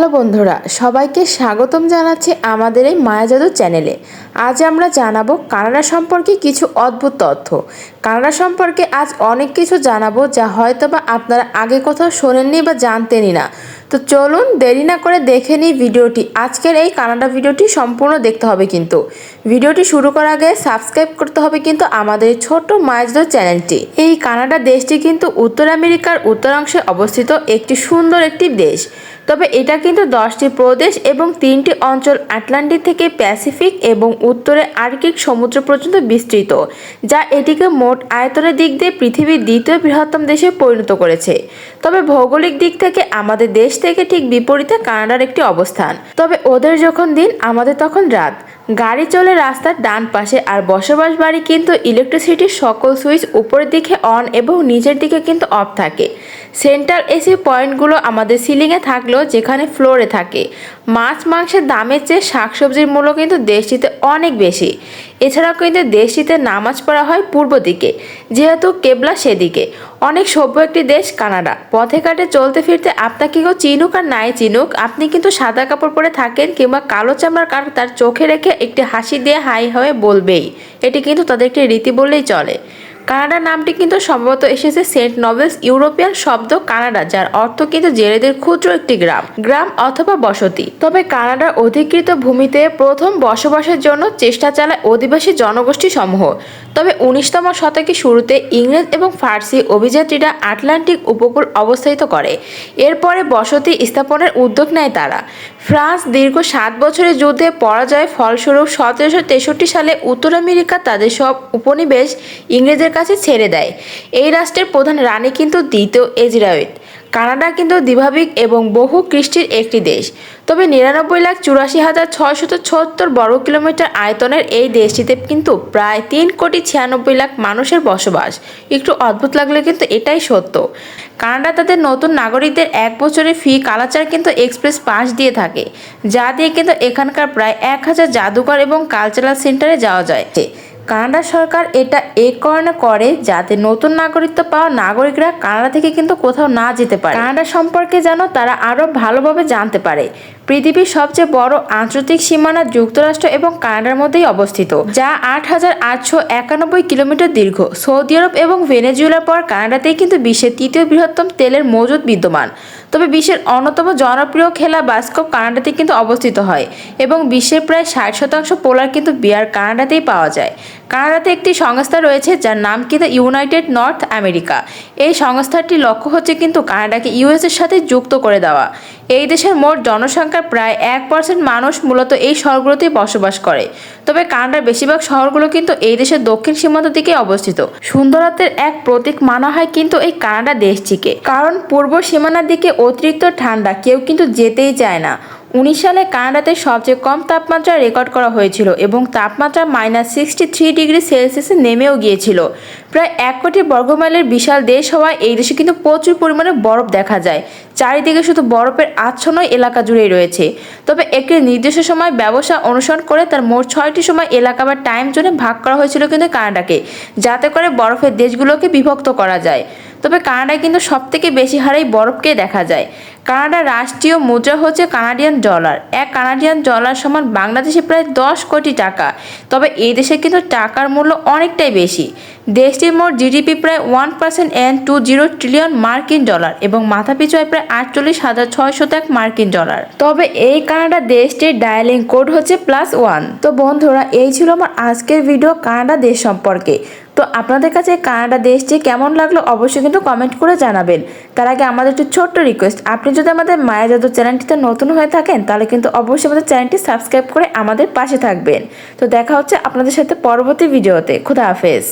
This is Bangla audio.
হ্যালো বন্ধুরা, সবাইকে স্বাগতম জানাচ্ছি আমাদের এই মায়াজাদু চ্যানেলে। আজ আমরা জানাব কানাডা সম্পর্কে কিছু অদ্ভুত তথ্য। কানাডা সম্পর্কে আজ অনেক কিছু জানাব যা হয়তো বা আপনারা আগে কোথাও শোনেননি বা জানতেনই না। তো চলুন দেরি না করে দেখে নিই ভিডিওটি। আজকের এই কানাডা ভিডিওটি সম্পূর্ণ দেখতে হবে কিন্তু। ভিডিওটি শুরু করার আগে সাবস্ক্রাইব করতে হবে কিন্তু আমাদের এই ছোট্ট মায়াজাদু চ্যানেলটি। এই কানাডা দেশটি কিন্তু উত্তর আমেরিকার উত্তরাংশে অবস্থিত একটি সুন্দর একটি দেশ। তবে এটা কিন্তু দশটি প্রদেশ এবং তিনটি অঞ্চল আটলান্টিক থেকে প্যাসিফিক এবং উত্তরে আর্কিক সমুদ্র পর্যন্ত বিস্তৃত, যা এটিকে মোট আয়তনের দিক দিয়ে পৃথিবীর দ্বিতীয় বৃহত্তম দেশে পরিণত করেছে। তবে ভৌগোলিক দিক থেকে আমাদের দেশ থেকে ঠিক বিপরীতে কানাডার একটি অবস্থান। তবে ওদের যখন দিন, আমাদের তখন রাত। গাড়ি চলে রাস্তার ডান পাশে আর বসবাস বাড়ি কিন্তু ইলেকট্রিসিটির সকল সুইচ উপরের দিকে অন এবং নিচের দিকে কিন্তু অফ থাকে। সেন্ট্রাল এসি পয়েন্টগুলো আমাদের সিলিংয়ে থাকলেও যেখানে ফ্লোরে থাকে। মাছ মাংসের দামের চেয়ে শাকসবজির মূল্য কিন্তু দেশটিতে অনেক বেশি। এছাড়াও কিন্তু দেশটিতে নামাজ পড়া হয় পূর্ব দিকে, যেহেতু কেবলা সেদিকে। অনেক সভ্য একটি দেশ কানাডা। পথে ঘাটে চলতে ফিরতে আপনাকে কেউ চিনুক আর নাই চিনুক, আপনি কিন্তু সাদা কাপড় পরে থাকেন কিংবা কালো চামড়ার কার তার চোখে রেখে একটি হাসি দিয়ে হাই হয়ে বলবেই। এটি কিন্তু তাদের একটি রীতি বললেই চলে। কানাডা নামটি কিন্তু সম্ভবত এসেছে সেন্ট নভেলস ইউরোপিয়ান শব্দ কানাডা, যার অর্থ কিন্তু জেলেদের ক্ষুদ্র একটি গ্রাম গ্রাম অথবা বসতি। তবে কানাডার অধিকৃত ভূমিতে প্রথম বসবাসের জন্য চেষ্টা চালায় অধিবাসী জনগোষ্ঠী সমূহ তবে উনিশতম শতকের শুরুতে ইংরেজ এবং ফার্সি অভিযাত্রীরা আটলান্টিক উপকূল অবস্থায়িত করে। এরপরে বসতি স্থাপনের উদ্যোগ নেয় তারা। ফ্রান্স দীর্ঘ সাত বছরের যুদ্ধে পরাজয় ফলস্বরূপ সতেরোশো তেষট্টি সালে উত্তর আমেরিকা তাদের সব উপনিবেশ ইংরেজের কাছে ছেড়ে দেয়। এই রাষ্ট্রের প্রধান রানী কিন্তু দ্বিতীয় এজরায়েত কানাডা কিন্তু দ্বিভাবিক এবং বহু কৃষ্টির একটি দেশ। তবে নিরানব্বই লাখ চুরাশি হাজার ছয়শত ছত্তর বর্গ কিলোমিটার আয়তনের এই দেশটিতে কিন্তু প্রায় তিন কোটি ছিয়ানব্বই লাখ মানুষের বসবাস। একটু অদ্ভুত লাগলে কিন্তু এটাই সত্য। কানাডা তাদের নতুন নাগরিকদের এক বছরের ফি কালাচার কিন্তু এক্সপ্রেস পাস দিয়ে থাকে, যা দিয়ে কিন্তু এখানকার প্রায় এক হাজার জাদুঘর এবং কালচারাল সেন্টারে যাওয়া যায়। কানাডা সরকার এটা এ কারণে করে যাতে নতুন নাগরিকত্ব পাওয়া নাগরিকরা কানাডা থেকে কিন্তু কোথাও না যেতে পারে। কানাডা সম্পর্কে যেন তারা আরও ভালোভাবে জানতে পারে। পৃথিবীর সবচেয়ে বড় আন্তর্জাতিক সীমানা যুক্তরাষ্ট্র এবং কানাডার মধ্যেই অবস্থিত, যা আট হাজার আটশো একানব্বই কিলোমিটার দীর্ঘ। সৌদি আরব এবং ভেনেজুয়েলার পর কানাডাতেই কিন্তু বিশ্বের তৃতীয় বৃহত্তম তেলের মজুদ বিদ্যমান। তবে বিশ্বের অন্যতম জনপ্রিয় খেলা বাস্কপ কানাডাতে কিন্তু অবস্থিত হয় এবং বিশ্বের প্রায় ষাট শতাংশ পোলার কিন্তু বিয়ার কানাডাতেই পাওয়া যায়। কানাডাতে একটি সংস্থা রয়েছে যার নাম কিন্তু ইউনাইটেড নর্থ আমেরিকা। এই সংস্থাটির লক্ষ্য হচ্ছে কিন্তু কানাডাকে ইউএসের সাথে যুক্ত করে দেওয়া। এই দেশের মোট জনসংখ্যার প্রায় এক পার্সেন্ট মানুষ মূলত এই শহরগুলোতেই বসবাস করে। তবে কানাডার বেশিরভাগ শহরগুলো কিন্তু এই দেশের দক্ষিণ সীমান্ত দিকে অবস্থিত। সুন্দরাতের এক প্রতীক মানা হয় কিন্তু এই কানাডা দেশটিকে। কারণ পূর্ব সীমানার দিকে অতিরিক্ত ঠান্ডা, কেউ কিন্তু যেতেই চায় না। উনিশ সালে কানাডাতে সবচেয়ে কম তাপমাত্রা রেকর্ড করা হয়েছিল এবং তাপমাত্রা মাইনাস সিক্সটি থ্রি ডিগ্রি সেলসিয়াসে নেমেও গিয়েছিল। প্রায় এক কোটি বর্গমাইলের বিশাল দেশ হওয়ায় এই দেশে কিন্তু প্রচুর পরিমাণে বরফ দেখা যায়। চারিদিকে শুধু বরফের আচ্ছন্ন এলাকা জুড়েই রয়েছে। তবে একটি নির্দিষ্ট সময় ব্যবসা অনুসরণ করে তার মোট ছয়টি সময় এলাকা বা টাইম জোনে ভাগ করা হয়েছিল কিন্তু কানাডাকে, যাতে করে বরফের দেশগুলোকে বিভক্ত করা যায়। তবে কানাডায় কিন্তু সবথেকে বেশি হারেই বরফকে দেখা যায়। কানাডার রাষ্ট্রীয় মুদ্রা হচ্ছে কানাডিয়ান ডলার। এক কানাডিয়ান ডলার সমান বাংলাদেশে প্রায় দশ কোটি টাকা। তবে এই দেশে কিন্তু টাকার মূল্য অনেকটাই বেশি। দেশটির মোট জিডিপি প্রায় one percent and two zero trillion মার্কিন ডলার এবং মাথাপিছু হয় প্রায় আটচল্লিশ হাজার ছয়শত এক মার্কিন ডলার। তবে এই কানাডা দেশটির ডায়ালিং কোড হচ্ছে প্লাস ওয়ান। তো বন্ধুরা, এই ছিল আমার আজকের ভিডিও কানাডা দেশ সম্পর্কে। তো আপনাদের কাছে কানাডা দেশটি কেমন লাগল অবশ্যই কিন্তু কমেন্ট করে জানাবেন। তার আগে আমাদের একটু ছোট্ট রিকোয়েস্ট আপনি যদি আমাদের মায়া জাদু চ্যানেলটিতে নতুন হয়ে থাকেন, তাহলে কিন্তু অবশ্যই আমাদের চ্যানেলটি সাবস্ক্রাইব করে আমাদের পাশে থাকবেন। তো দেখা হচ্ছে আপনাদের সাথে পরবর্তী ভিডিওতে খুদা হাফেজ।